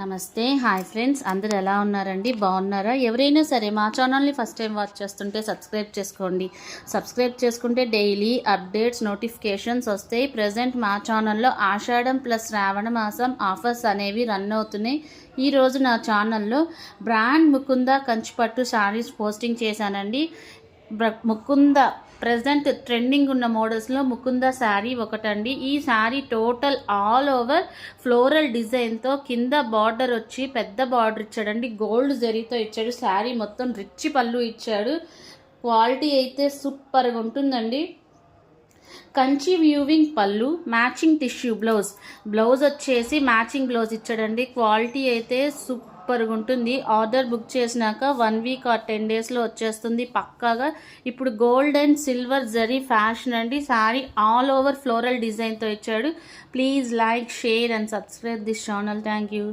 నమస్తే. Hi friends అందరు ఎలా ఉన్నారండి? బాగున్నారా? ఎవరైనా సరే మా ఛానల్ని ఫస్ట్ టైం వాచ్ చేస్తుంటే సబ్స్క్రైబ్ చేసుకోండి. సబ్స్క్రైబ్ చేసుకుంటే డైలీ అప్డేట్స్ నోటిఫికేషన్స్ వస్తాయి. ప్రజెంట్ మా ఛానల్లో ఆషాఢం ప్లస్ శ్రావణ మాసం ఆఫర్స్ అనేవి రన్ అవుతున్నాయి. ఈరోజు నా ఛానల్లో బ్రాండ్ ముకుంద కంచిపట్టు శారీస్ పోస్టింగ్ చేశానండి. ముకుంద ప్రజెంట్ ట్రెండింగ్ ఉన్న మోడల్స్లో ముకుంద శారీ ఒకటండి. ఈ saree total all over floral డిజైన్తో కింద బార్డర్ వచ్చి పెద్ద బార్డర్ ఇచ్చాడండి. గోల్డ్ జరీతో ఇచ్చాడు. శారీ మొత్తం రిచ్ పళ్ళు ఇచ్చాడు. క్వాలిటీ అయితే సూపర్గా ఉంటుందండి. కంచి వ్యూవింగ్ పళ్ళు మ్యాచింగ్ టిష్యూ బ్లౌజ్. బ్లౌజ్ వచ్చేసి మ్యాచింగ్ బ్లౌజ్ ఇచ్చాడండి. క్వాలిటీ అయితే సూపర్గా ఉంటుంది ఆర్డర్ బుక్ చేసినాక వన్ వీక్ ఆర్ టెన్ డేస్లో వచ్చేస్తుంది పక్కాగా. ఇప్పుడు gold and silver zari fashion అండి. శారీ ఆల్ ఓవర్ ఫ్లోరల్ డిజైన్తో ఇచ్చాడు. Please like share and subscribe this channel. Thank you.